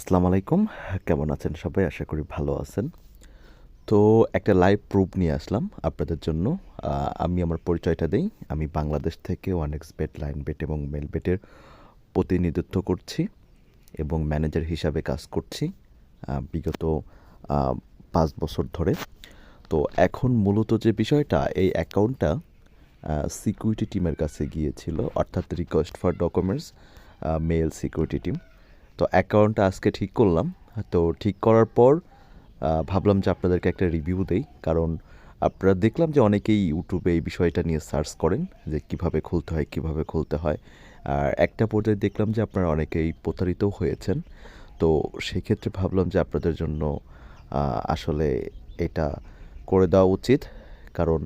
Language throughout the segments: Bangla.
আসসালামু আলাইকুম। কেমন আছেন সবাই? আশা করি ভালো আছেন। তো একটা লাইভ প্রুফ নিয়ে আসলাম আপনাদের জন্য। আমি আমার পরিচয়টা দেই। আমি বাংলাদেশ থেকে one X bet Linebet এবং মেল বেটের প্রতিনিধিত্ব করছি এবং ম্যানেজার হিসাবে কাজ করছি বিগত পাঁচ বছর ধরে। তো এখন মূলত যে বিষয়টা, এই অ্যাকাউন্টটা সিকিউরিটি টিমের কাছে গিয়েছিল, অর্থাৎ request for documents mail security team তো অ্যাকাউন্টটা আজকে ঠিক করলাম। তো ঠিক করার পর ভাবলাম যে আপনাদেরকে একটা রিভিউ দেই। কারণ আপনারা দেখলাম যে অনেকেই ইউটিউবে এই বিষয়টা নিয়ে সার্চ করেন, যে কীভাবে খুলতে হয়, কীভাবে খুলতে হয়। আর একটা পর্যায়ে দেখলাম যে আপনারা অনেকেই প্রতারিতও হয়েছেন। তো সেক্ষেত্রে ভাবলাম যে আপনাদের জন্য আসলে এটা করে দেওয়া উচিত। কারণ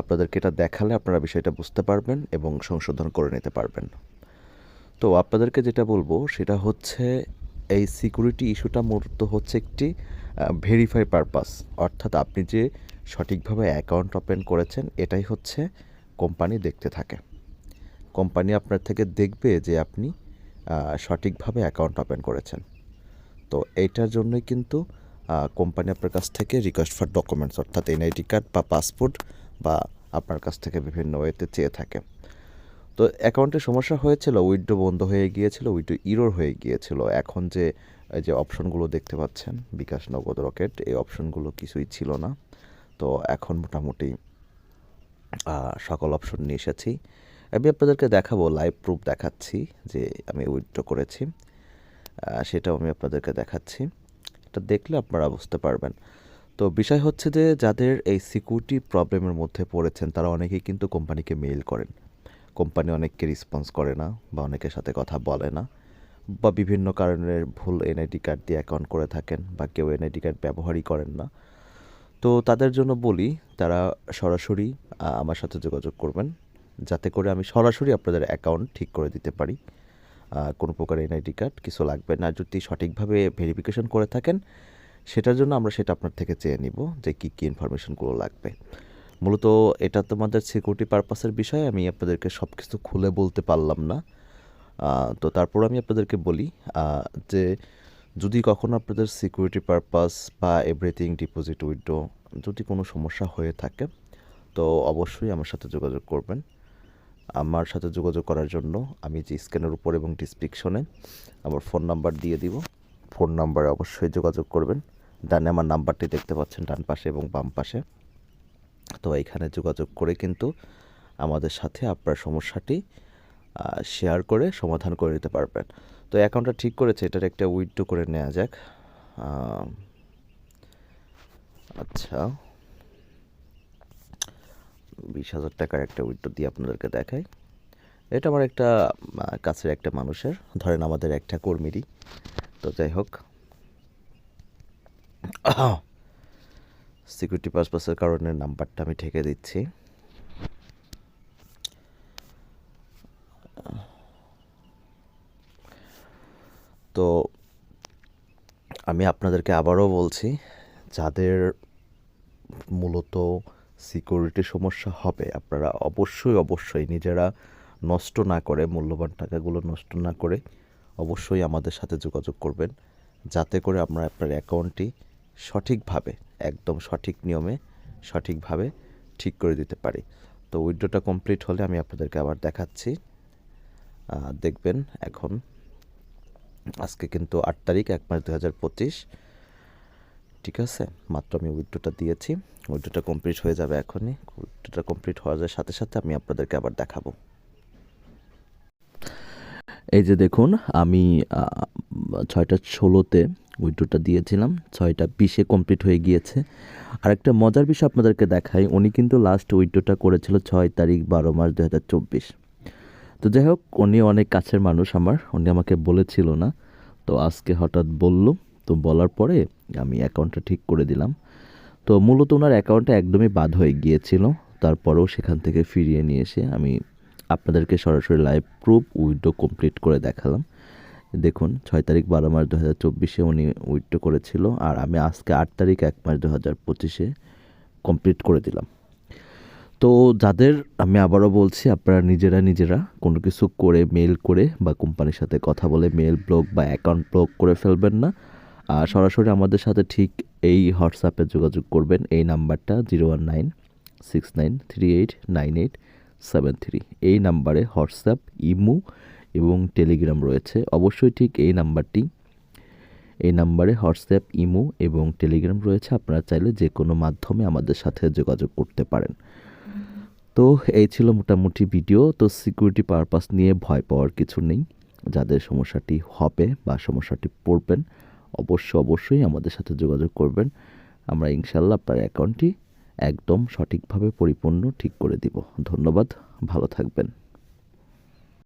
আপনাদেরকে এটা দেখালে আপনারা বিষয়টা বুঝতে পারবেন এবং সংশোধন করে নিতে পারবেন। তো আপনাদেরকে যেটা বলব, সেটা হচ্ছে এই সিকিউরিটি ইস্যুটা মূলত হচ্ছে একটি ভেরিফাই পারপাস অর্থাৎ আপনি যে সঠিকভাবে অ্যাকাউন্ট ওপেন করেছেন, এটাই হচ্ছে কোম্পানি দেখতে থাকে। কোম্পানি আপনার থেকে দেখবে যে আপনি সঠিকভাবে অ্যাকাউন্ট ওপেন করেছেন। তো এইটার জন্যই কিন্তু কোম্পানি আপনার কাছ থেকে রিকোয়েস্ট ফর ডকুমেন্টস অর্থাৎ এনআইডি কার্ড বা পাসপোর্ট বা আপনার কাছ থেকে বিভিন্ন ওয়েতে চেয়ে থাকে। তো অ্যাকাউন্টে সমস্যা হয়েছিল, উইড্রো বন্ধ হয়ে গিয়েছিল, উইড্রো ইরোর হয়ে গিয়েছিল। এখন যে, এই যে অপশনগুলো দেখতে পাচ্ছেন, বিকাশ নগদ রকেট, এই অপশনগুলো কিছুই ছিল না। তো এখন মোটামুটি সকল অপশন নিয়ে এসেছি। আমি আপনাদেরকে দেখাবো লাইভ প্রুফ দেখাচ্ছি যে আমি উইথড্র করেছি। সেটাও আমি আপনাদেরকে দেখাচ্ছি। এটা দেখলে আপনারা বুঝতে পারবেন। তো বিষয় হচ্ছে যে, যাদের এই সিকিউরিটি প্রবলেমের মধ্যে পড়েছেন, তারা অনেকেই কিন্তু কোম্পানিকে মেইল করেন। কোম্পানি অনেককে রেসপন্স করে না বা অনেকের সাথে কথা বলে না বা বিভিন্ন কারণের ভুল এনআইডি কার্ড দিয়ে অ্যাকাউন্ট করে থাকেন বা কেউ এনআইডি কার্ড ব্যবহারই করেন না। তো তাদের জন্য বলি, তারা সরাসরি আমার সাথে যোগাযোগ করবেন। যাতে করে আমি সরাসরি আপনাদের অ্যাকাউন্ট ঠিক করে দিতে পারি। কোনো প্রকার এনআইডি কার্ড কিছু লাগবে না। যদি সঠিকভাবে ভেরিফিকেশন করে থাকেন, সেটার জন্য আমরা সেটা আপনার থেকে চেয়ে নিব যে কী কী ইনফরমেশনগুলো লাগবে। মূলত এটা তোমাদের সিকিউরিটি পারপাসের বিষয়ে আমি আপনাদেরকে সব কিছু খুলে বলতে পারলাম না। তো তারপর আমি আপনাদেরকে বলি যে যদি কখনো আপনাদের সিকিউরিটি পারপাস বা এভরিথিং ডিপোজিট উইথড্র যদি কোনো সমস্যা হয়ে থাকে, তো অবশ্যই আমার সাথে যোগাযোগ করবেন। আমার সাথে যোগাযোগ করার জন্য আমি যে স্ক্যানের উপর এবং ডিসক্রিপশনে আমার ফোন নাম্বার দিয়ে দিব। ফোন নাম্বারে অবশ্যই যোগাযোগ করবেন। ডানে আমার নাম্বারটি দেখতে পাচ্ছেন ডান পাশে এবং বাম পাশে। তো এখানে যোগাযোগ করে কিন্তু আমাদের সাথে আপনার সমস্যাটি শেয়ার করে সমাধান করে নিতে পারবেন। তো অ্যাকাউন্টটা ঠিক করেছে, এটার একটা উইথড্র করে নেওয়া যাক। আচ্ছা। বিশ হাজার টাকার একটা উইথড্র দিয়ে আপনাদেরকে দেখাই। এটা আমার একটা কাছের একটা মানুষের, ধরেন আমাদের একটা কর্মীরই। তো যাই হোক। সিকিউরিটি পারপাসের কারণে নাম্বারটা আমি ঠেকে দিচ্ছি। তো আমি আপনাদেরকে আবারও বলছি, যাদের মূলত সিকিউরিটি সমস্যা হবে, আপনারা অবশ্যই অবশ্যই নিজেরা নষ্ট না করে, মূল্যবান টাকাগুলো নষ্ট না করে অবশ্যই আমাদের সাথে যোগাযোগ করবেন। যাতে করে আমরা আপনার অ্যাকাউন্টটি সঠিকভাবে, একদম সঠিক নিয়মে, সঠিকভাবে ঠিক করে দিতে পারি। তো উইড্রোটা কমপ্লিট হলে আমি আপনাদেরকে আবার দেখাচ্ছি। দেখবেন এখন। আজকে কিন্তু আট তারিখ, এক মাস দু হাজার পঁচিশ। ঠিক আছে? মাত্র আমি উইড্রোটা দিয়েছি। উইড্রোটা কমপ্লিট হয়ে যাবে এখনই। উইড্রোটা কমপ্লিট হওয়ার সাথে সাথে আমি আপনাদেরকে আবার দেখাবো। এই যে দেখুন, আমি ছয়টা ষোলোতে উইড্রোটা দিয়েছিলাম, ছয়টা বিশে কমপ্লিট হয়ে গিয়েছে। আর একটা মজার বিষয় আপনাদেরকে দেখাই, উনি কিন্তু লাস্ট উইড্রোটা করেছিল ছয় তারিখ বারো মাস দু হাজার চব্বিশ। তো যাই হোক, উনি অনেক কাছের মানুষ আমার, উনি আমাকে বলেছিল না। তো আজকে হঠাৎ বলল, তো বলার পরে আমি অ্যাকাউন্টটা ঠিক করে দিলাম। তো মূলত ওনার অ্যাকাউন্টটা একদমই বাদ হয়ে গিয়েছিল। তারপরেও সেখান থেকে ফিরিয়ে নিয়ে এসে আমি আপনাদেরকে সরাসরি লাইভ প্রুফ উইড্রো কমপ্লিট করে দেখালাম। দেখুন, ছয় তারিখ বারো মাস দু হাজার চব্বিশে উনি উইড্রো করেছিল আর আমি আজকে আট তারিখ এক মাস দু হাজার পঁচিশে কমপ্লিট করে দিলাম। তো যাদের, আমি আবারও বলছি, আপনারা নিজেরা নিজেরা কোনো কিছু করে মেল করে বা কোম্পানির সাথে কথা বলে মেল ব্লক বা অ্যাকাউন্ট ব্লক করে ফেলবেন না। আর সরাসরি আমাদের সাথে ঠিক এই হোয়াটসঅ্যাপে যোগাযোগ করবেন। এই নাম্বারটা zero one nine six nine three eight nine eight seven three. এই নাম্বারে হোয়াটসঅ্যাপ ইমো এবং টেলিগ্রাম রয়েছে। অবশ্যই ঠিক এই নাম্বারটি। এই নাম্বারে হোয়াটসঅ্যাপ, ইমো এবং টেলিগ্রাম রয়েছে। আপনারা চাইলে যে কোনো মাধ্যমে আমাদের সাথে যোগাযোগ করতে পারেন। তো এই ছিল মোটামুটি ভিডিও। তো সিকিউরিটি পারপাস নিয়ে ভয় পাওয়ার কিছু নেই। যাদের সমস্যাটি হবে বা সমস্যাটি পড়বেন, অবশ্য অবশ্যই আমাদের সাথে যোগাযোগ করবেন। আমরা ইনশাল্লাহ আপনার অ্যাকাউন্টটি একদম সঠিকভাবে পরিপূর্ণ ঠিক করে দিব। ধন্যবাদ। ভালো থাকবেন।